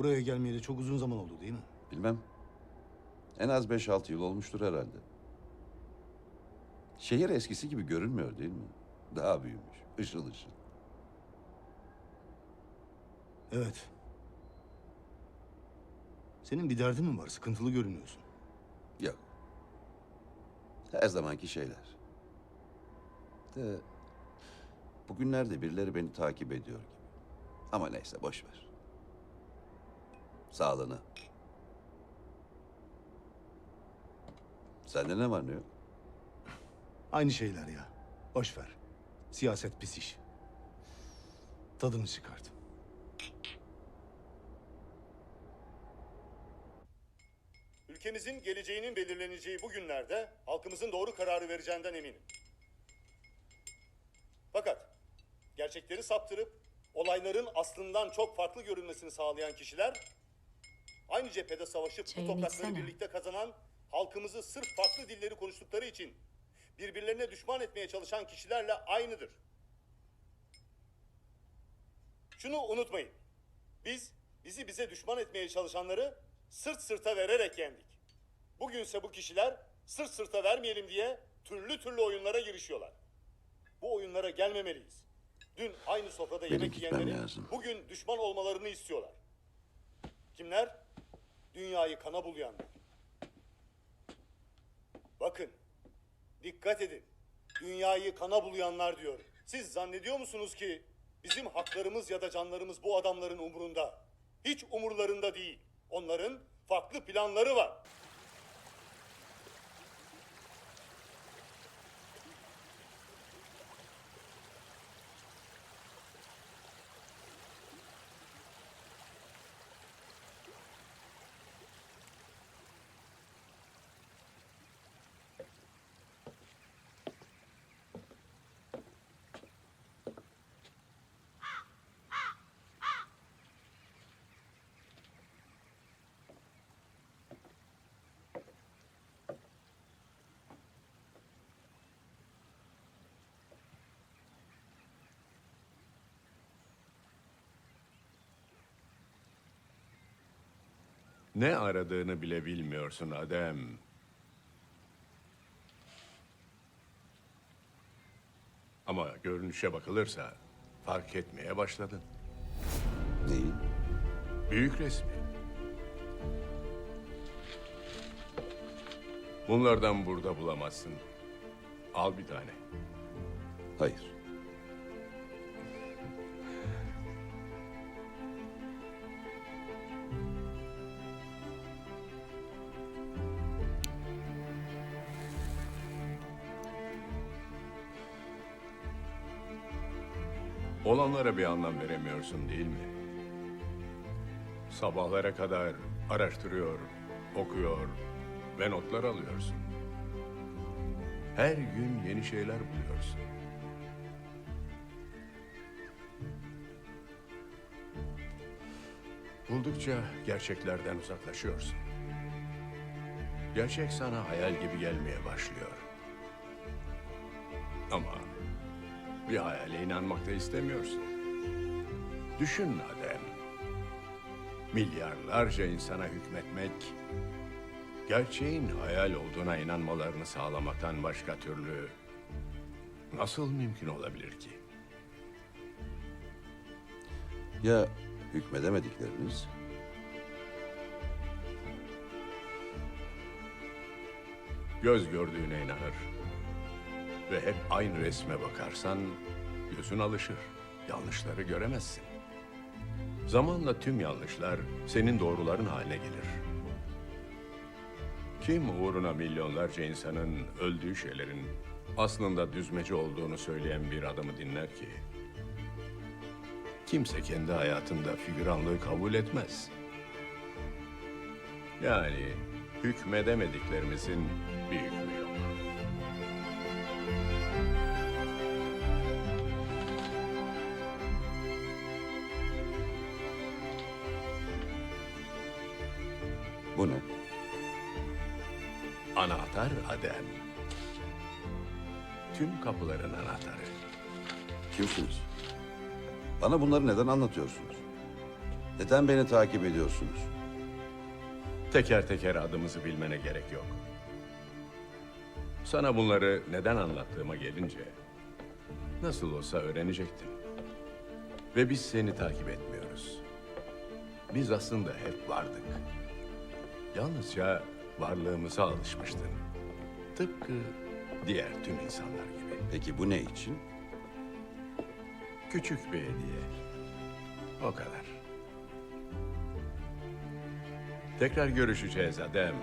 Buraya gelmeyeli çok uzun zaman oldu değil mi? Bilmem. En az 5-6 yıl olmuştur herhalde. Şehir eskisi gibi görünmüyor değil mi? Daha büyümüş, ışıl ışıl. Evet. Senin bir derdin mi var? Sıkıntılı görünüyorsun. Yok. Her zamanki şeyler. De bugünlerde birileri beni takip ediyor gibi. Ama neyse boş ver. Sağlığına. Sende ne var ne yok? Aynı şeyler ya. Boş ver. Siyaset pis iş. Tadını çıkart. Ülkemizin geleceğinin belirleneceği bu günlerde halkımızın doğru kararı vereceğinden eminim. Fakat gerçekleri saptırıp olayların aslından çok farklı görünmesini sağlayan kişiler aynı cephede savaşıp bu toprakları içsene. birlikte kazanan halkımızı sırf farklı dilleri konuştukları için birbirlerine düşman etmeye çalışan kişilerle aynıdır. Şunu unutmayın. Biz bizi bize düşman etmeye çalışanları sırt sırta vererek yendik. Bugünse bu kişiler sırt sırta vermeyelim diye türlü türlü oyunlara girişiyorlar. Bu oyunlara gelmemeliyiz. Dün aynı sofrada Benim yemek gitmem yiyenlerin lazım. bugün düşman olmalarını istiyorlar. Kimler? Dünyayı kana bulayanlar. Bakın, dikkat edin. Dünyayı kana bulayanlar diyor. Siz zannediyor musunuz ki bizim haklarımız ya da canlarımız bu adamların umurunda? Hiç umurlarında değil. Onların farklı planları var. Ne aradığını bile bilmiyorsun Adem. Ama görünüşe bakılırsa fark etmeye başladın. Neyi? Büyük resmi. Bunlardan burada bulamazsın. Al bir tane. Hayır. Olanlara bir anlam veremiyorsun değil mi? Sabahlara kadar araştırıyor, okuyor ve notlar alıyorsun. Her gün yeni şeyler buluyorsun. Buldukça gerçeklerden uzaklaşıyorsun. Gerçek sana hayal gibi gelmeye başlıyor. Ama bir hayale inanmak da istemiyorsun. Düşün Adem. Milyarlarca insana hükmetmek, gerçeğin hayal olduğuna inanmalarını sağlamaktan başka türlü nasıl mümkün olabilir ki? Ya hükmedemedikleriniz? Göz gördüğüne inanır. Ve hep aynı resme bakarsan gözün alışır. Yanlışları göremezsin. Zamanla tüm yanlışlar senin doğruların haline gelir. Kim uğruna milyonlarca insanın öldüğü şeylerin aslında düzmece olduğunu söyleyen bir adamı dinler ki? Kimse kendi hayatında figüranlığı kabul etmez. Yani hükmedemediklerimizin bir Tüm kapıların anahtarı. Kimsiniz? Bana bunları neden anlatıyorsunuz? Neden beni takip ediyorsunuz? Teker teker adımızı bilmene gerek yok. Sana bunları neden anlattığıma gelince nasıl olsa öğrenecektin. Ve biz seni takip etmiyoruz. Biz aslında hep vardık. Yalnızca varlığımıza alışmıştın. Tıpkı diğer tüm insanlar gibi. Peki bu ne için? Küçük bir hediye. O kadar. Tekrar görüşeceğiz Adem.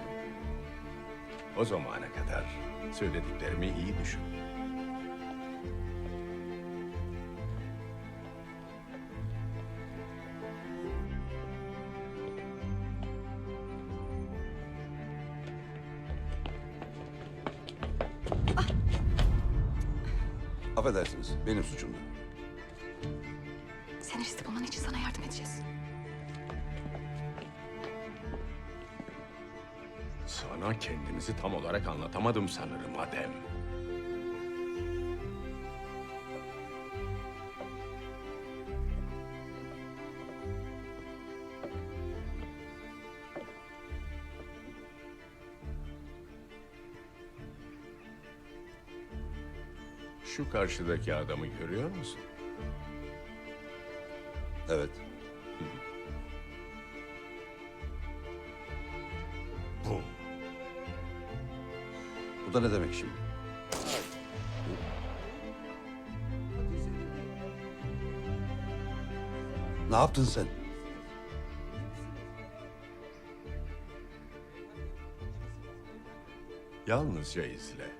O zamana kadar söylediklerimi iyi düşün. Affedersiniz, benim suçumdu. Sen riskli bulman için sana yardım edeceğiz. Sana kendimizi tam olarak anlatamadım sanırım Adem. Şu karşıdaki adamı görüyor musun? Evet, Bu. bu da ne demek şimdi? Ne yaptın sen? Yalnızca izle.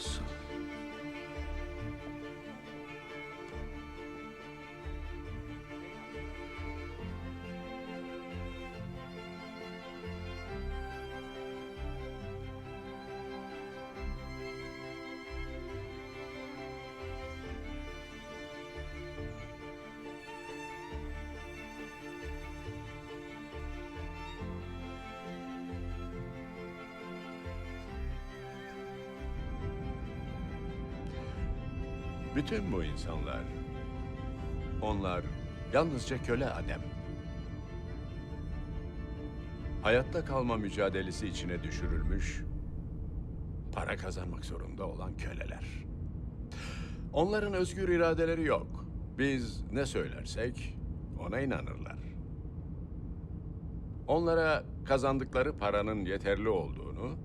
Nasıl? Bütün bu insanlar, onlar yalnızca köle Adem. Hayatta kalma mücadelesi içine düşürülmüş, para kazanmak zorunda olan köleler. Onların özgür iradeleri yok. Biz ne söylersek ona inanırlar. Onlara kazandıkları paranın yeterli olduğunu,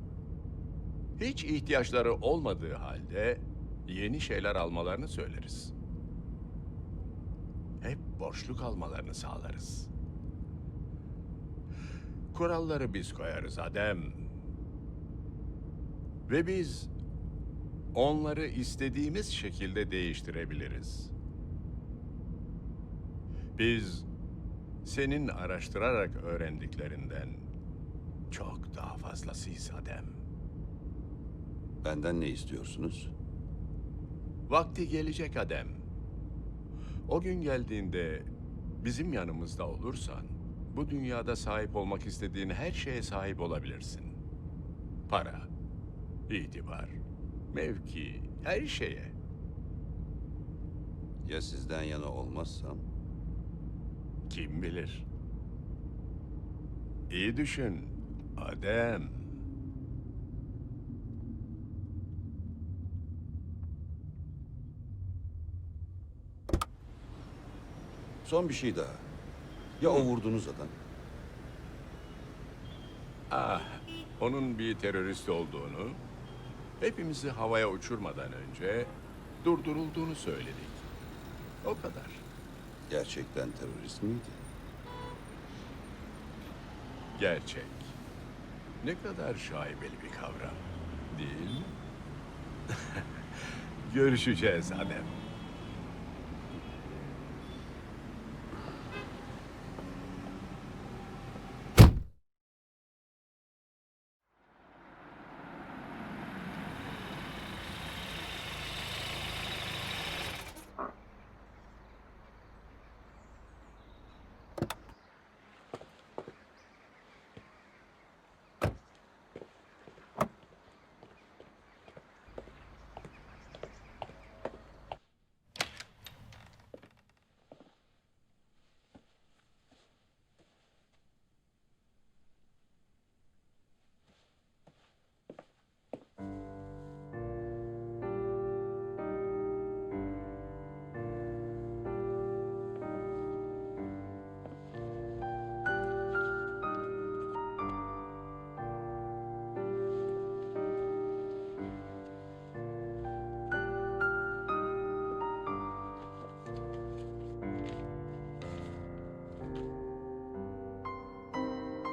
hiç ihtiyaçları olmadığı halde yeni şeyler almalarını söyleriz. Hep borçlu kalmalarını sağlarız. Kuralları biz koyarız Adem. Ve biz onları istediğimiz şekilde değiştirebiliriz. Biz senin araştırarak öğrendiklerinden çok daha fazlasıyız Adem. Benden ne istiyorsunuz? Vakti gelecek Adem. O gün geldiğinde bizim yanımızda olursan bu dünyada sahip olmak istediğin her şeye sahip olabilirsin. Para, itibar, mevki, her şeye. Ya sizden yana olmazsam? Kim bilir? İyi düşün Adem. Son bir şey daha. Ya o vurduğunuz adam? Ah, onun bir terörist olduğunu, hepimizi havaya uçurmadan önce durdurulduğunu söyledik. O kadar. Gerçekten terörist miydi? Gerçek. Ne kadar şaibeli bir kavram. Değil mi? Görüşeceğiz Adem.